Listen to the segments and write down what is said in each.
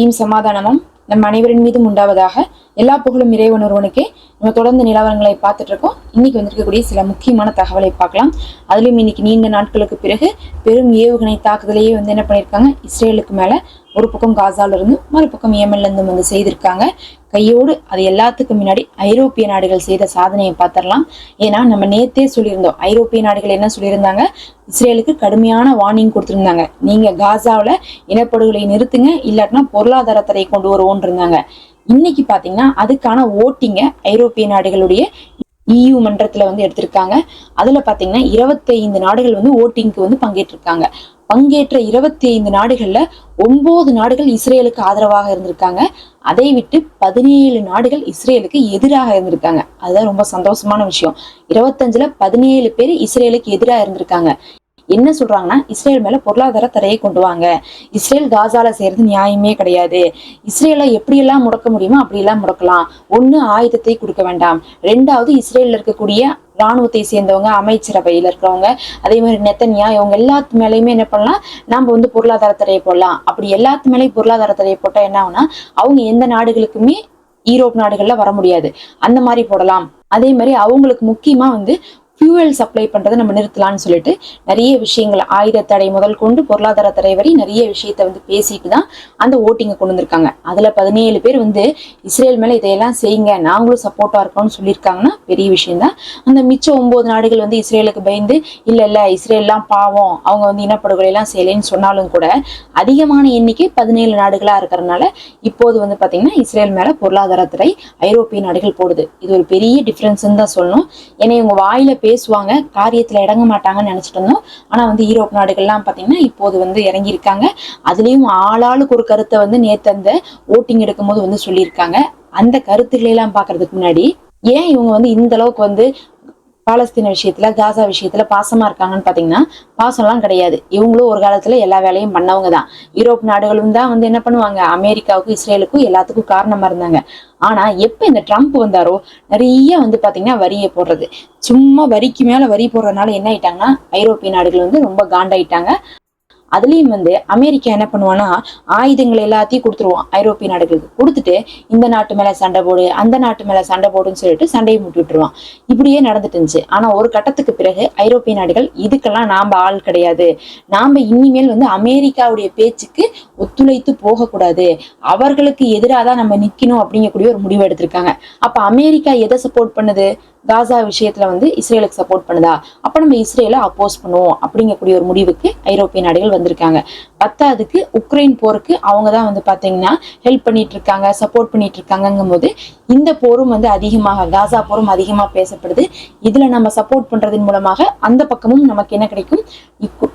Theme சமாதானமும் நம் அனைவரின் மீதும் உண்டாவதாக எல்லா புகழும் இறைவன் ஒருவனுக்கே. நம்ம தொடர்ந்து நிலவரங்களை பார்த்துட்டு இருக்கோம். இன்னைக்கு வந்திருக்கக்கூடிய சில முக்கியமான தகவலை பார்க்கலாம். அதுலேயும் இன்னைக்கு நீண்ட நாட்களுக்கு பிறகு பெரும் ஏவுகணை தாக்குதலையே வந்து என்ன பண்ணியிருக்காங்க? இஸ்ரேலுக்கு மேலே ஒரு பக்கம் காசால இருந்து மறுபக்கம் ஏமன்ல இருந்தும் வந்து செய்திருக்காங்க. கையோடு அது எல்லாத்துக்கும் முன்னாடி ஐரோப்பிய நாடுகள் செய்த சாதனையை பார்த்துடலாம். ஏன்னா நம்ம நேத்தே சொல்லியிருந்தோம். ஐரோப்பிய நாடுகள் என்ன சொல்லியிருந்தாங்க? இஸ்ரேலுக்கு கடுமையான வார்னிங் கொடுத்துருந்தாங்க. நீங்க காசாவில் இனப்படுகொலை நிறுத்துங்க இல்லாட்டினா பொருளாதார தடை கொண்டு வருவோன்னு இருந்தாங்க. இன்னைக்கு பாத்தீங்கன்னா அதுக்கான ஓட்டிங்க ஐரோப்பிய நாடுகளுடைய இயு மன்றத்தில் வந்து எடுத்திருக்காங்க. அதில் பார்த்தீங்கன்னா இருபத்தைந்து நாடுகள் வந்து ஓட்டிங்க்கு வந்து பங்கேற்றிருக்காங்க. பங்கேற்ற இருபத்தி ஐந்து நாடுகள்ல ஒன்பது நாடுகள் இஸ்ரேலுக்கு ஆதரவாக இருந்திருக்காங்க. அதை விட்டு பதினேழு நாடுகள் இஸ்ரேலுக்கு எதிராக இருந்திருக்காங்க. அதுதான் ரொம்ப சந்தோஷமான விஷயம். இருபத்தஞ்சுல பதினேழு பேர் இஸ்ரேலுக்கு எதிராக இருந்திருக்காங்க. என்ன சொல்றாங்கன்னா இஸ்ரேல் மேல பொருளாதார தடையை கொண்டு வாங்க. இஸ்ரேல் காசால செய்யறது நியாயமே கிடையாது. இஸ்ரேலை எப்படியெல்லாம் முடக்க முடியுமோ அப்படியெல்லாம் முடக்கலாம். ஒண்ணு ஆயுதத்தை கொடுக்க வேண்டாம். ரெண்டாவது இஸ்ரேல்ல இருக்கக்கூடிய ராணுவத்தை சேர்ந்தவங்க அமைச்சரவையில் இருக்கிறவங்க அதே மாதிரி நெத்தனியா இவங்க எல்லாத்து மேலேயுமே என்ன பண்ணலாம்? நம்ம வந்து பொருளாதார தடையை போடலாம். அப்படி எல்லாத்து மேலேயும் பொருளாதார தடையை போட்டா என்ன ஆகுனா அவங்க எந்த நாடுகளுக்குமே ஈரோப் நாடுகள்ல வர முடியாது. அந்த மாதிரி போடலாம். அதே மாதிரி அவங்களுக்கு முக்கியமா வந்து ஃபியூவல் சப்ளை பண்ணுறதை நம்ம நிறுத்தலாம்னு சொல்லிட்டு நிறைய விஷயங்கள் ஆயுத தடை முதல் கொண்டு பொருளாதார தடை வரை நிறைய விஷயத்த வந்து பேசிட்டு தான் அந்த ஓட்டிங்கை கொண்டு வந்திருக்காங்க. அதில் பதினேழு பேர் வந்து இஸ்ரேல் மேலே இதையெல்லாம் செய்யுங்க நாங்களும் சப்போர்ட்டாக இருக்கோம்னு சொல்லியிருக்காங்கன்னா பெரிய விஷயம் தான். அந்த மிச்சம் ஒம்பது நாடுகள் வந்து இஸ்ரேலுக்கு பயந்து இல்லை இல்லை இஸ்ரேல்லாம் பாவம் அவங்க வந்து இனப்படுகொலை எல்லாம் செய்யலைன்னு சொன்னாலும் கூட அதிகமான எண்ணிக்கை பதினேழு நாடுகளாக இருக்கிறதுனால இப்போது வந்து பார்த்தீங்கன்னா இஸ்ரேல் மேலே பொருளாதார தடை ஐரோப்பிய நாடுகள் போடுது. இது ஒரு பெரிய டிஃப்ரென்ஸ்ன்னு தான் சொல்லணும். ஏன்னா இவங்க வாயில பேசுவாங்க. காரியத்துல இறங்க மாட்டாங்கன்னு நினைச்சிட்டு இருந்தோம். ஆனா வந்து ஈரோப் நாடுகள்லாம் பாத்தீங்கன்னா இப்போது வந்து இறங்கியிருக்காங்க. அதுலயும் ஆளாளுக்கு ஒரு கருத்தை வந்து நேத்து அந்த ஓட்டிங் எடுக்கும்போது வந்து சொல்லியிருக்காங்க. அந்த கருத்துக்களை எல்லாம் பாக்குறதுக்கு முன்னாடி ஏன் இவங்க வந்து இந்த அளவுக்கு வந்து பாலஸ்தீன விஷயத்துல காசா விஷயத்துல பாசமா இருக்காங்கன்னு பாத்தீங்கன்னா பாசம்லாம் கிடையாது. இவங்களும் ஒரு காலத்துல எல்லா வேலையும் பண்ணவங்க தான் யூரோப் நாடுகளும் தான் வந்து என்ன பண்ணுவாங்க? அமெரிக்காவுக்கும் இஸ்ரேலுக்கும் எல்லாத்துக்கும் காரணமா இருந்தாங்க. ஆனா எப்ப இந்த ட்ரம்ப் வந்தாரோ நிறைய வந்து பாத்தீங்கன்னா வரியை போடுறது. சும்மா வரிக்கு மேல வரி போடுறதுனால என்ன ஆயிட்டாங்கன்னா ஐரோப்பிய நாடுகள் வந்து ரொம்ப காண்டாயிட்டாங்க. அதுலயும் வந்து அமெரிக்கா என்ன பண்ணுவான்னா ஆயுதங்கள் எல்லாத்தையும் கொடுத்துருவான் ஐரோப்பிய நாடுகளுக்கு. கொடுத்துட்டு இந்த நாட்டு மேல சண்டை போடு அந்த நாட்டு மேல சண்டை போடுன்னு சொல்லிட்டு சண்டையை முட்டி விட்டுருவான். இப்படியே நடந்துட்டு இருந்துச்சு. ஆனா ஒரு கட்டத்துக்கு பிறகு ஐரோப்பிய நாடுகள் இதுக்கெல்லாம் நாம ஆள் கிடையாது. நாம இனிமேல் வந்து அமெரிக்காவுடைய பேச்சுக்கு ஒத்துழைத்து போகக்கூடாது. அவர்களுக்கு எதிராக தான் நம்ம நிக்கணும் அப்படிங்கக்கூடிய ஒரு முடிவு எடுத்திருக்காங்க. அப்ப அமெரிக்கா எதை சப்போர்ட் பண்ணுது? காசா விஷயத்துல வந்து இஸ்ரேலுக்கு சப்போர்ட் பண்ணுதா? அப்ப நம்ம இஸ்ரேலை அப்போஸ் பண்ணுவோம் அப்படிங்கக்கூடிய ஒரு முடிவுக்கு ஐரோப்பிய நாடுகள் வந்திருக்காங்க. பத்தாவதுக்கு உக்ரைன் போருக்கு அவங்க தான் வந்து பாத்தீங்கன்னா ஹெல்ப் பண்ணிட்டு இருக்காங்க சப்போர்ட் பண்ணிட்டு இருக்காங்கங்கும் போது இந்த போரும் வந்து அதிகமாக காசா போரும் அதிகமா பேசப்படுது. இதுல நம்ம சப்போர்ட் பண்றதன் மூலமாக அந்த பக்கமும் நமக்கு என்ன கிடைக்கும்?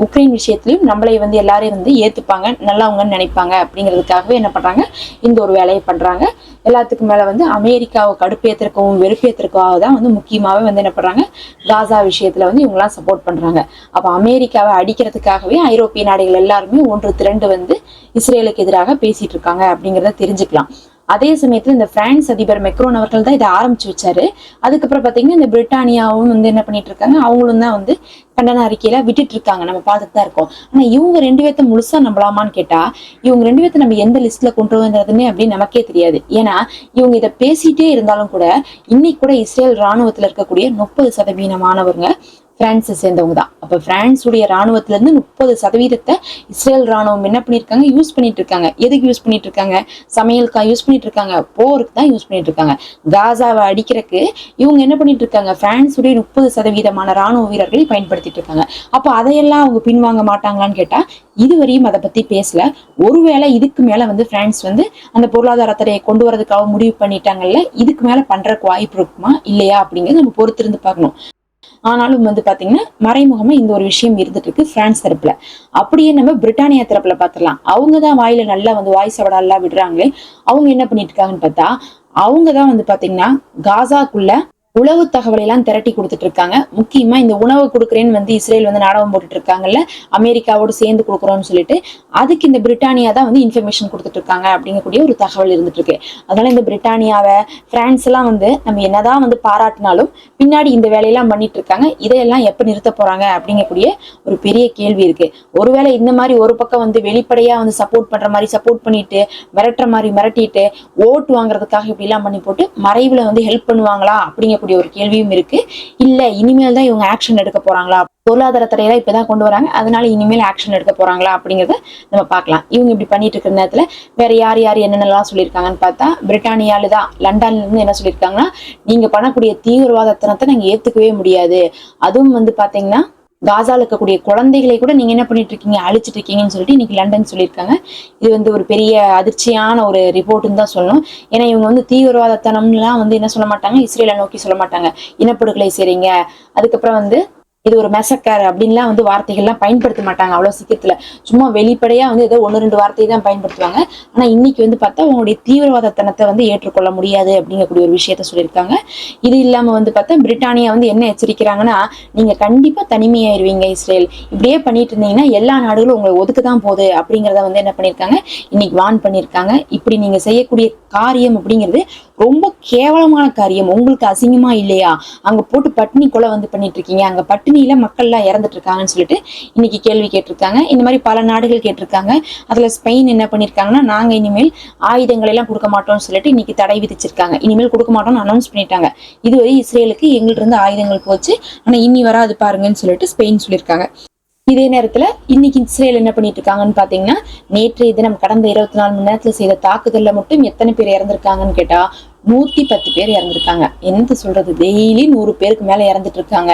உக்ரைன் விஷயத்திலயும் நம்மளை வந்து எல்லாரையும் வந்து ஏத்துப்பாங்க நல்லவங்கன்னு நினைப்பாங்க அப்படிங்கிறதுக்காகவே என்ன பண்றாங்க? இந்த ஒரு வேலையை பண்றாங்க. எல்லாத்துக்கும் மேல வந்து அமெரிக்காவை கடுப்பேத்திருக்கவும் வெறுப்பேத்திருக்கவும் தான் வந்து முக்கியமாவே வந்து என்ன பண்றாங்க? காசா விஷயத்துல வந்து இவங்களாம் சப்போர்ட் பண்றாங்க. அப்ப அமெரிக்காவை அடிக்கிறதுக்காகவே ஐரோப்பிய நாடுகள் எல்லாருமே ஒன்று திரண்டு வந்து இஸ்ரேலுக்கு எதிராக பேசிட்டு இருக்காங்க அப்படிங்கிறத தெரிஞ்சுக்கலாம். அதே சமயத்தில் இந்த பிரான்ஸ் அதிபர் மெக்ரோன் அவர்கள் தான் இதை ஆரம்பிச்சு வச்சாரு. அதுக்கப்புறம் பார்த்தீங்கன்னா இந்த பிரிட்டானியாவும் வந்து என்ன பண்ணிட்டு இருக்காங்க? அவங்களும் தான் வந்து கண்டன அறிக்கையில விட்டுட்டு இருக்காங்க. நம்ம பார்த்துட்டு தான் இருக்கோம். ஆனா இவங்க ரெண்டு பேர்த்த முழுசா நம்பலாமான்னு கேட்டா இவங்க ரெண்டு பேர்த்த நம்ம எந்த லிஸ்ட்ல கொண்டு வந்ததுன்னு அப்படின்னு நமக்கே தெரியாது. ஏன்னா இவங்க இதை பேசிட்டே இருந்தாலும் கூட இன்னைக்கு கூட இஸ்ரேல் ராணுவத்தில் இருக்கக்கூடிய முப்பது சதவீதமானவங்க பிரான்ஸை சேர்ந்தவங்க தான். அப்ப பிரான்ஸுடைய ராணுவத்துல இருந்து முப்பது சதவீதத்தை இஸ்ரேல் ராணுவம் என்ன பண்ணிருக்காங்க? யூஸ் பண்ணிட்டு இருக்காங்க. எதுக்கு யூஸ் பண்ணிட்டு இருக்காங்க? சமையலுக்கா யூஸ் பண்ணிட்டு இருக்காங்க. போருக்கு தான் யூஸ் பண்ணிட்டு இருக்காங்க. காசாவை அடிக்கிறதுக்கு இவங்க என்ன பண்ணிட்டு இருக்காங்க? பிரான்ஸுடைய முப்பது சதவீதமான ராணுவ வீரர்களை பயன்படுத்திட்டு இருக்காங்க. அப்ப அதையெல்லாம் அவங்க பின்வாங்க மாட்டாங்களான்னு கேட்டா இதுவரையும் அதை பத்தி பேசல. ஒருவேளை இதுக்கு மேல வந்து பிரான்ஸ் வந்து அந்த பொருளாதார தடையை கொண்டு வரதுக்காக முடிவு பண்ணிட்டாங்கல்ல இதுக்கு மேல பண்றதுக்கு வாய்ப்பு இருக்குமா? இல்லையா? அப்படிங்கறத நம்ம பொறுத்திருந்து பார்க்கணும். ஆனாலும் வந்து பாத்தீங்கன்னா மறைமுகமா இந்த ஒரு விஷயம் இருந்துட்டு இருக்கு பிரான்ஸ் தரப்புல. அப்படியே நம்ம பிரிட்டானியா தரப்புல பாத்திரலாம். அவங்க தான் வாயில நல்லா வந்து வாய் சவடா எல்லாம் விடுறாங்களே அவங்க என்ன பண்ணிட்டு இருக்காங்கன்னு பார்த்தா அவங்க தான் வந்து பாத்தீங்கன்னா காசாக்குள்ள உளவு தகவலை எல்லாம் திரட்டி கொடுத்துட்டு இருக்காங்க முக்கியமா இந்த உணவு கொடுக்குறேன்னு வந்து இஸ்ரேல் வந்து நாடகம் போட்டுட்டு இருக்காங்கல்ல அமெரிக்காவோடு சேர்ந்து கொடுக்குறோம்னு சொல்லிட்டு அதுக்கு இந்த பிரிட்டானியா தான் வந்து இன்ஃபர்மேஷன் கொடுத்துட்டு இருக்காங்க அப்படிங்கக்கூடிய ஒரு தகவல் இருந்துட்டு இருக்கு அதனால இந்த பிரிட்டானியாவை பிரான்ஸ் எல்லாம் வந்து நம்ம என்னதான் வந்து பாராட்டினாலும் பின்னாடி இந்த வேலையெல்லாம் பண்ணிட்டு இருக்காங்க இதையெல்லாம் எப்ப நிறுத்த போறாங்க அப்படிங்கக்கூடிய ஒரு பெரிய கேள்வி இருக்கு. ஒருவேளை இந்த மாதிரி ஒரு பக்கம் வந்து வெளிப்படையா வந்து சப்போர்ட் பண்ற மாதிரி சப்போர்ட் பண்ணிட்டு மிரட்டுற மாதிரி மிரட்டிட்டு ஓட்டு வாங்குறதுக்காக இப்படி எல்லாம் பண்ணி போட்டு மறைவுல வந்து ஹெல்ப் பண்ணுவாங்களா அப்படிங்க அப்படிங்கக்கூடிய ஒரு கேள்வியும் இருக்கு. இல்ல இனிமேல் தான் இவங்க ஆக்ஷன் எடுக்க போறாங்களா? பொருளாதார தடையெல்லாம் இப்பதான் கொண்டு வராங்க. அதனால இனிமேல் ஆக்ஷன் எடுக்க போறாங்களா அப்படிங்கறத நம்ம பார்க்கலாம். இவங்க இப்படி பண்ணிட்டு இருக்கிற நேரத்துல வேற யார் யார் என்னென்னலாம் சொல்லியிருக்காங்கன்னு பார்த்தா பிரிட்டானியால தான் லண்டன்ல இருந்து என்ன சொல்லியிருக்காங்கன்னா நீங்க பண்ணக்கூடிய தீவிரவாதத்தனத்தை நாங்க ஏத்துக்கவே முடியாது. அதுவும் வந்து பாத்தீங்கன்னா காசால இருக்கக்கூடிய குழந்தைகளை கூட நீங்க என்ன பண்ணிட்டு இருக்கீங்க அழிச்சிட்டு இருக்கீங்கன்னு சொல்லிட்டு இன்னைக்கு லண்டன் சொல்லியிருக்காங்க. இது வந்து ஒரு பெரிய அதிர்ச்சியான ஒரு ரிப்போர்ட்டுன்னு தான் சொல்லணும். ஏன்னா இவங்க வந்து தீவிரவாதத்தனம்லாம் வந்து என்ன சொல்ல மாட்டாங்க? இஸ்ரேலை நோக்கி சொல்ல மாட்டாங்க. இனப்படுகொலை செய்றீங்க. அதுக்கப்புறம் வந்து இது ஒரு மெசக்கர் அப்படின்லாம் வந்து வார்த்தைகள்லாம் பயன்படுத்த மாட்டாங்க அவ்வளவு சீக்கிரத்துல. சும்மா வெளிப்படையா வந்து ஏதோ ஒன்று ரெண்டு வார்த்தையை தான் பயன்படுத்துவாங்க. ஆனா இன்னைக்கு வந்து பார்த்தா உங்களுடைய தீவிரவாதத்தனத்தை வந்து ஏற்றுக்கொள்ள முடியாது அப்படிங்கக்கூடிய ஒரு விஷயத்த சொல்லியிருக்காங்க. இது இல்லாம வந்து பார்த்தா பிரிட்டானியா வந்து என்ன எச்சரிக்கிறாங்கன்னா நீங்க கண்டிப்பா தனிமையாயிருவீங்க இஸ்ரேல். இப்படியே பண்ணிட்டு இருந்தீங்கன்னா எல்லா நாடுகளும் உங்களை ஒதுக்க தான் போகுது அப்படிங்கிறத வந்து என்ன பண்ணியிருக்காங்க? இன்னைக்கு வான் பண்ணியிருக்காங்க. இப்படி நீங்க செய்யக்கூடிய காரியம் அப்படிங்கிறது ரொம்ப கேவலமான காரியம். உங்களுக்கு அசிங்கமா இல்லையா? அங்க போட்டு பட்டினி கொலை வந்து பண்ணிட்டு இருக்கீங்க. அங்க பட்டினியில மக்கள்லாம் இறந்துட்டு இருக்காங்கன்னு சொல்லிட்டு இன்னைக்கு கேள்வி கேட்டிருக்காங்க. இந்த மாதிரி பல நாடுகள் கேட்டிருக்காங்க. அதுல ஸ்பெயின் என்ன பண்ணிருக்காங்கன்னா நாங்க இனிமேல் ஆயுதங்களை எல்லாம் கொடுக்க மாட்டோம்னு சொல்லிட்டு இன்னைக்கு தடை விதிச்சிருக்காங்க. இனிமேல் கொடுக்க மாட்டோம்னு அனௌன்ஸ் பண்ணிட்டாங்க. இதுவரை இஸ்ரேலுக்கு எங்கள்ட்ட இருந்து ஆயுதங்கள் போச்சு. ஆனா இனி வராது பாருங்கன்னு சொல்லிட்டு ஸ்பெயின் சொல்லியிருக்காங்க. இதே நேரத்துல இன்னைக்கு இஸ்ரேல் என்ன பண்ணிட்டு இருக்காங்கன்னு பாத்தீங்கன்னா நேற்றைய தினம் கடந்த இருபத்தி நாலு மணி நேரத்துல செய்த தாக்குதல்ல மட்டும் எத்தனை பேர் இறந்திருக்காங்கன்னு கேட்டா நூத்தி பத்து பேர் இறந்துருக்காங்க. என்னது சொல்றது? டெய்லி நூறு பேருக்கு மேல இறந்துட்டு இருக்காங்க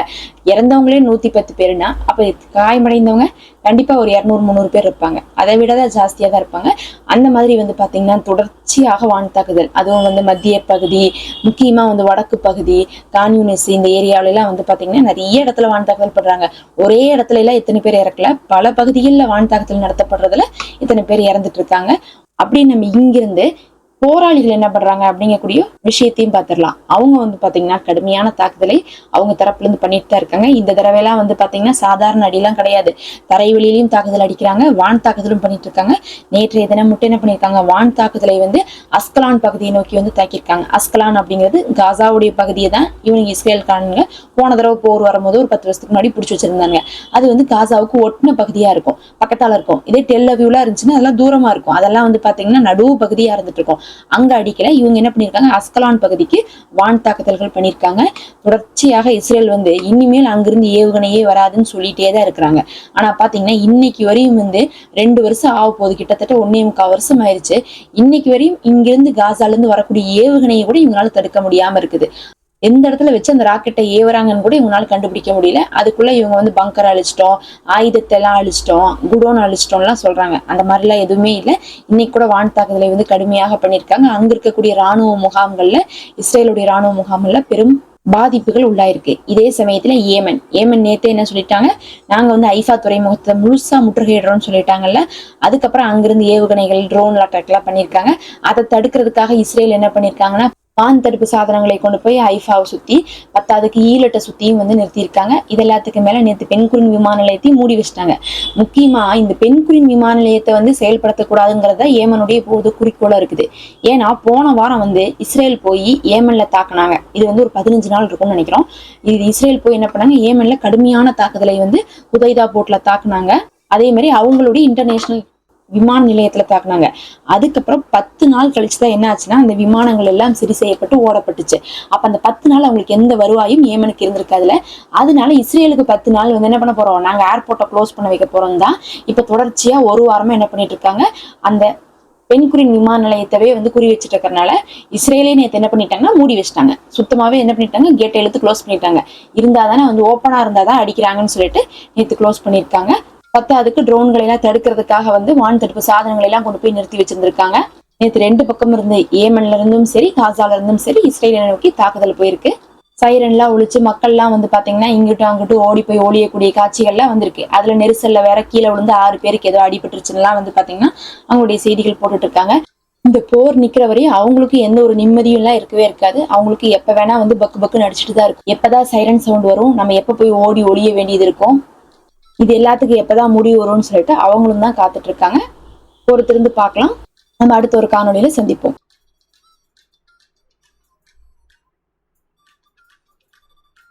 இறந்தவங்களே நூத்தி பத்து பேருனா அப்ப காயமடைந்தவங்க கண்டிப்பா ஒரு இரநூறு முந்நூறு பேர் இருப்பாங்க. அதை விட தான் ஜாஸ்தியா தான் இருப்பாங்க. அந்த மாதிரி வந்து பாத்தீங்கன்னா தொடர்ச்சியாக வான் தாக்குதல். அதுவும் வந்து மத்திய பகுதி முக்கியமா வந்து வடக்கு பகுதி கான்யூனிஸ் இந்த ஏரியாவிலலாம் வந்து பாத்தீங்கன்னா நிறைய இடத்துல வான் தாக்குதல் பண்றாங்க ஒரே இடத்துல எல்லாம் இத்தனை பேர் இறக்கல. பல பகுதிகளில் வான் தாக்குதல் நடத்தப்படுறதுல இத்தனை பேர் இறந்துட்டு இருக்காங்க அப்படி நம்ம இங்கிருந்து போராளிகள் என்ன பண்றாங்க அப்படிங்கக்கூடிய விஷயத்தையும் பார்த்துடலாம். அவங்க வந்து பாத்தீங்கன்னா கடுமையான தாக்குதலை அவங்க தரப்புல இருந்து பண்ணிட்டு தான் இருக்காங்க. இந்த தடவைலாம் வந்து பாத்தீங்கன்னா சாதாரண அடிலாம் கிடையாது. தரைவெளியிலையும் தாக்குதல் அடிக்கிறாங்க. வான் தாக்குதலும் பண்ணிட்டு இருக்காங்க. நேற்றைய தினம் மட்டும் என்ன பண்ணியிருக்காங்க? வான் தாக்குதலை வந்து அஸ்கலான் பகுதியை நோக்கி வந்து தாக்கியிருக்காங்க. அஸ்கலான் அப்படிங்கிறது காசாவுடைய பகுதியை தான் இவங்க இஸ்ரேல்காரங்க போன தடவை போர் வரும்போது ஒரு பத்து வருஷத்துக்கு முன்னாடி பிடிச்சி வச்சிருந்தாங்க. அது வந்து காசாவுக்கு ஒட்டின பகுதியா இருக்கும். பக்கத்தால இருக்கும். இதே டெல்லவியூலாம் இருந்துச்சுன்னா அதெல்லாம் தூரமா இருக்கும். அதெல்லாம் வந்து பாத்தீங்கன்னா நடுவு பகுதியா இருந்துட்டு இருக்கும். அங்க அடிக்கல. இவங்க என்ன பண்ணிருக்காங்க? அஸ்கலான் பகுதிக்கு வான் தாக்குதல்கள் பண்ணிருக்காங்க. தொடர்ச்சியாக இஸ்ரேல் வந்து இனிமேல் அங்கிருந்து ஏவுகணையே வராதுன்னு சொல்லிட்டே தான் இருக்கிறாங்க. ஆனா பாத்தீங்கன்னா இன்னைக்கு வரையும் வந்து ரெண்டு வருஷம் ஆக போகுது. கிட்டத்தட்ட ஒன்னே முக்கால் வருஷம் ஆயிருச்சு. இன்னைக்கு வரையும் இங்கிருந்து காசால இருந்து வரக்கூடிய ஏவுகணையை கூட இவங்களால தடுக்க முடியாம இருக்குது. எந்த இடத்துல வச்சு அந்த ராக்கெட்டை ஏவுறாங்கன்னு கூட இவங்களால கண்டுபிடிக்க முடியல. அதுக்குள்ள இவங்க வந்து பங்கர் அழிச்சிட்டோம் ஆயுதத்தை எல்லாம் அழிச்சிட்டோம் குடோன் அழிச்சிட்டோம்லாம் சொல்றாங்க. அந்த மாதிரிலாம் எதுவுமே இல்லை. இன்னைக்கு கூட வான் தாக்குதலை வந்து கடுமையாக பண்ணியிருக்காங்க. அங்க இருக்கக்கூடிய ராணுவ முகாம்கள்ல இஸ்ரேலுடைய ராணுவ முகாம்கள்ல பெரும் பாதிப்புகள் உள்ளாயிருக்கு. இதே சமயத்துல ஏமன். ஏமன் நேத்தே என்ன சொல்லிட்டாங்க? நாங்க வந்து ஐஃபா துறைமுகத்தை முழுசா முற்றுகையிடுறோம்னு சொல்லிட்டாங்கல்ல. அதுக்கப்புறம் அங்கிருந்து ஏவுகணைகள் ட்ரோன் அட்டாக் எல்லாம் பண்ணியிருக்காங்க. அதை தடுக்கிறதுக்காக இஸ்ரேல் என்ன பண்ணியிருக்காங்கன்னா வான் தடுப்பு சாதனங்களை கொண்டு போய் ஐஃபாவை சுத்தி பத்தாவதுக்கு ஈலட்டை சுத்தியும் வந்து நிறுத்தியிருக்காங்க. இது எல்லாத்துக்கு மேல நேற்று பெண்குறின் விமான நிலையத்தையும் மூடி வச்சிட்டாங்க. முக்கியமா இந்த பெண்குறின் விமான நிலையத்தை வந்து செயல்படுத்தக்கூடாதுங்கிறத ஏமனுடைய போது குறிக்கோளா இருக்குது. ஏன்னா போன வாரம் வந்து இஸ்ரேல் போய் ஏமன்ல தாக்குனாங்க. இது வந்து ஒரு பதினஞ்சு நாள் இருக்கும்னு நினைக்கிறோம். இது இஸ்ரேல் போய் என்ன பண்ணாங்க? ஏமன்ல கடுமையான தாக்குதலை வந்து உதைதா போட்ல தாக்குனாங்க. அதே மாதிரி அவங்களுடைய இன்டர்நேஷனல் விமான நிலையத்துல தாக்குனாங்க. அதுக்கப்புறம் பத்து நாள் கழிச்சு தான் என்ன ஆச்சுன்னா அந்த விமானங்கள் எல்லாம் சரி செய்யப்பட்டு ஓடப்பட்டுச்சு. அப்ப அந்த பத்து நாள் அவங்களுக்கு எந்த வருவாயும் ஏமனுக்கு இருந்திருக்காதுல அதனால இஸ்ரேலுக்கு பத்து நாள் வந்து என்ன பண்ண போறோம்? நாங்க ஏர்போர்ட்டை க்ளோஸ் பண்ண வைக்க போறோம் தான். இப்ப தொடர்ச்சியா ஒரு வாரமா என்ன பண்ணிட்டு இருக்காங்க? அந்த பெண்குறின் விமான நிலையத்தவே வந்து குறி வச்சுட்டு இருக்கறனால இஸ்ரேலே நேற்று என்ன பண்ணிட்டாங்கன்னா மூடி வச்சிட்டாங்க. சுத்தமாவே என்ன பண்ணிட்டாங்க? கேட்டை எழுத்து க்ளோஸ் பண்ணிட்டாங்க. இருந்தா தானே வந்து ஓப்பனா இருந்தால் தான் அடிக்கிறாங்கன்னு சொல்லிட்டு நேற்று க்ளோஸ் பண்ணியிருக்காங்க. பத்தாவதுக்கு ட்ரோன்களை எல்லாம் தடுக்கிறதுக்காக வந்து வான் தடுப்பு சாதனங்களை எல்லாம் கொண்டு போய் நிறுத்தி வச்சிருந்திருக்காங்க. நேற்று ரெண்டு பக்கம் இருந்து ஏமன்ல இருந்தும் சரி காசால இருந்தும் சரி இஸ்ரேலை நோக்கி தாக்குதல் போயிருக்கு. சைரன்லாம் ஒழிச்சு மக்கள்லாம் வந்து பாத்தீங்கன்னா இங்கிட்டும் அங்கிட்டும் ஓடி போய் ஓடியக்கூடிய காட்சிகள்லாம் வந்திருக்கு. அதுல நெரிசல்ல வேற கீழே விழுந்து ஆறு பேருக்கு ஏதோ அடிபட்டுருச்சுன்னா வந்து பாத்தீங்கன்னா அவங்களுடைய செய்திகள் போட்டுட்டு இருக்காங்க இந்த போர் நிக்கிற வரையும் அவங்களுக்கு எந்த ஒரு நிம்மதியும் எல்லாம் இருக்கவே இருக்காது. அவங்களுக்கு எப்ப வேணா வந்து பக்கு பக்கு நடிச்சுட்டு தான் இருக்கும். எப்பதான் சைரன் சவுண்ட் வரும் நம்ம எப்ப போய் ஓடி ஒளிய வேண்டியது இருக்கும்? இது எல்லாத்துக்கும் எப்பதான் முடிவு வரும்னு சொல்லிட்டு அவங்களும் தான் காத்துட்டு இருக்காங்க. பொறுத்திருந்து பார்க்கலாம். நம்ம அடுத்த ஒரு காணொலியில சந்திப்போம்.